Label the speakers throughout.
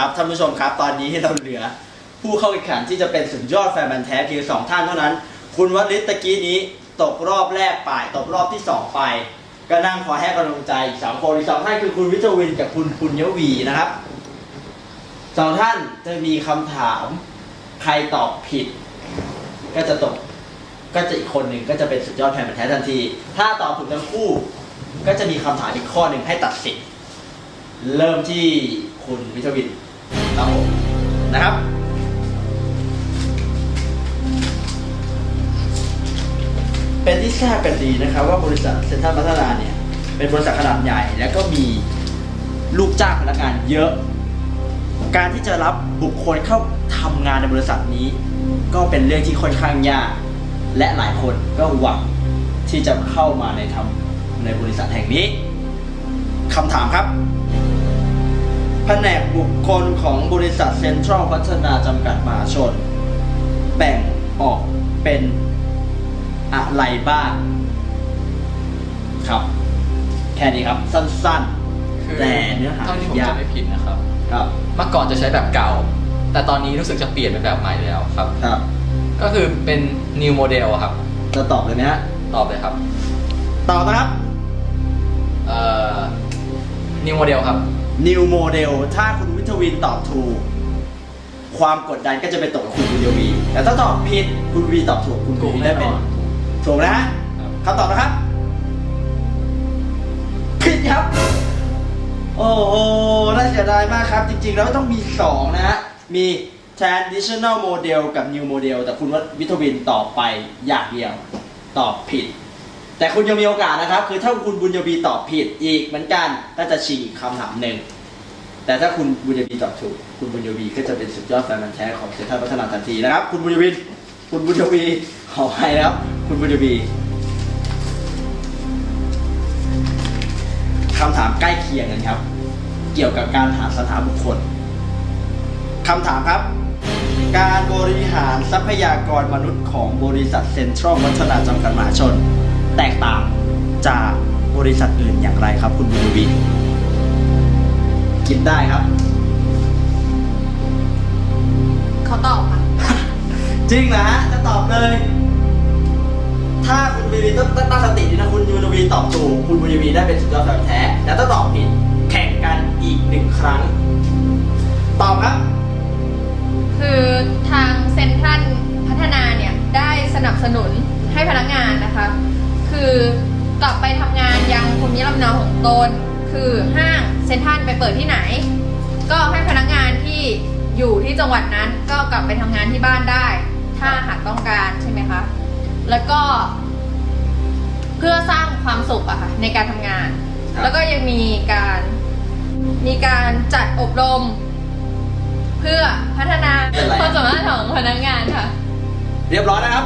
Speaker 1: ครับท่านผู้ชมครับตอนนี้เราเหลือ ผู้เข้าแข่งขันที่จะเป็นสุดยอดแฟนบันธุ์แท้เพียงสองท่านเท่านั้น คุณวัลิศตะกี้นี้ตกรอบแรกไปตกรอบที่สองไป ก็นั่งคอให้กำลังใจอีกสองคนอีกสองท่านคือคุณวิทวินกับคุณปุญญวีนะครับสองท่านจะมีคำถามใครตอบผิด ก็จะตกก็จะอีกคนหนึ่งก็จะเป็นสุดยอดแฟนบันธุ์แท้ทันที ถ้าตอบถูกทั้งคู่ ก็จะมีคำถามอีกข้อหนึ่งให้ตัดสินเริ่มที่คุณวิทวิน นะครับ เป็นที่ทราบกันดีนะครับ ว่าบริษัทเซ็นทรัลพัฒนาเนี่ย เป็นบริษัทขนาดใหญ่ แล้วก็มีลูกจ้างพนักงานเยอะ การที่จะรับบุคคลเข้าทำงานในบริษัทนี้ ก็เป็นเรื่องที่ค่อนข้างยาก และหลายคนก็หวังที่จะเข้ามาในทำในบริษัทแห่งนี้คำถามครับ แผนกบุคคลของบริษัทเซ็นทรัลพัฒนาจำกัดมหาชน แบ่งออกเป็นอะไรบ้างครับ แค่นี้ครับ สั้น
Speaker 2: คือ
Speaker 1: แต่เนื้อหา
Speaker 2: เท่าที่ผม
Speaker 1: ยาก
Speaker 2: จำไม่ผิดนะครับ
Speaker 1: ๆครับ
Speaker 2: เมื่อก่อนจะใช้แบบเก่า แต่ตอนนี้รู้สึกจะเปลี่ยนเป็นแบบใหม่แล้วครับ
Speaker 1: ครับ
Speaker 2: ก็คือเป็น new model ครับ
Speaker 1: จะตอบเลยไหมฮะ
Speaker 2: ตอบเลยครับ
Speaker 1: ตอบนะครับ
Speaker 2: เอ่อ new model ครับ
Speaker 1: New Model ถ้าคุณวิทวินตอบถูก ความกดดันก็จะไปตกกับคุณบุญยวีแต่ถ้าตอบผิดคุณวีตอบถูกคุณบุ
Speaker 2: ถู
Speaker 1: ญ
Speaker 2: ก
Speaker 1: วี
Speaker 2: แน่
Speaker 1: ได้
Speaker 2: น
Speaker 1: เป็น
Speaker 2: อน
Speaker 1: ถูกนะฮะ
Speaker 2: ครับ
Speaker 1: คำตอบนะครับผิดครับ โอ้โหน่าเสียดายมากครับ จริง ๆ แล้วต้องมี 2 นะฮะ มี traditional model กับ new model แต่คุณวิทวินตอบไปอย่างเดียว ตอบผิด แต่คุณยังมีโอกาสนะครับ คือถ้าคุณบุญยบีตอบผิดอีกเหมือนกันก็จะชิงอีกคำถามหนึ่ง แต่ถ้าคุณบุญยบีตอบถูก คุณบุญยบีก็จะเป็นสุดยอดแฟนมันธุ์แท้ของเซ็นทรัลพัฒนาทันทีนะครับ คุณบุญยบีคุณบุญยบีขอให้นะครับคุณบุญยบีคำถามใกล้เคียงกันครับ เกี่ยวกับการหาสถานบุคคลคำถามครับการบริหารทรัพยากรมนุษย์ของบริษัทเซ็นทรัลวัฒนาจำกัดมหาชน แตกต่างจากบริษัทอื่นอย่างไรครับคุณบุญยบีคิดได้ครับ
Speaker 3: เขาตอบค่ะ
Speaker 1: จริงนะฮะจะตอบเลย ถ้าคุณบุญยบีต้องตั้งสติดีนะคุณบุญยบีตอบถูกคุณบุญยบีได้เป็นสุดยอดแฟนแท้แต่ถ้าตอบผิดแข่งกันอีกหนึ่งครั้ง ตอบครับ
Speaker 3: คือทางเซ็นทรัลพัฒนาเนี่ย ได้สนับสนุนให้พนักงานนะคะ คือกลับไปทำงานยังภูมิลำเนาของตน คือห้างเซ็นทรัลไปเปิดที่ไหน ก็ให้พนักงานที่อยู่ที่จังหวัดนั้นก็กลับไปทำงานที่บ้านได้ ถ้าหากต้องการใช่ไหมคะ แล้วก็ เพื่อสร้างความสุขอะค่ะในการทำงาน
Speaker 1: ครับ
Speaker 3: แล้วก็ยังมีการมีการจัดอบรม เพื่อพัฒนาความสามารถของพนักงานค่ะ
Speaker 1: เรียบร้อยนะครับ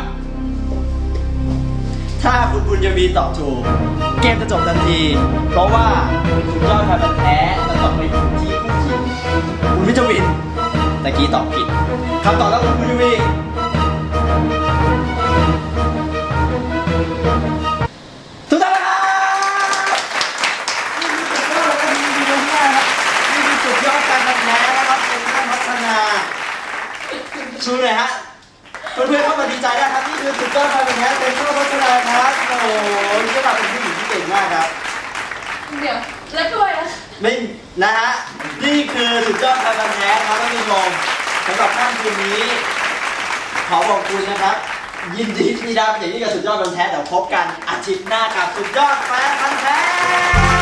Speaker 1: ถ้าคุณบุญยบีตอบถูก เกมจะจบทันที เพราะว่าสุดยอดแฟนแท้จะต้องไปอยู่ที่คู่ชิงคุณวิทวินตะกี้ตอบผิดคำตอบแล้วคุณบุญยบีถูกต้องแล้วครับนี่คือสุดยอดเลยครับนี่คือสุดยอดการแท้นะครับเป็นการพัฒนาชูเลยฮะ เพื่อนๆเข้ามาดีใจได้ครับนี่คือสุดยอดการเป็นแท้เป็นผู้พัฒนาครับโอ้โหนี่ก็เป็นผู้หญิงที่เก่งมากครับ
Speaker 3: เดี๋ยว แล้วด้วยนะ
Speaker 1: ไม่นะฮะนี่คือสุดยอดการเป็นแท้ครับท่านผู้ชมสำหรับค่ำคืนนี้ขอขอบคุณนะครับ ยินดีที่ได้เป็นอย่างนี้กับสุดยอดการเป็นแท้เดี๋ยวพบกันอาทิตย์หน้ากับสุดยอดแฟนพันธุ์แท้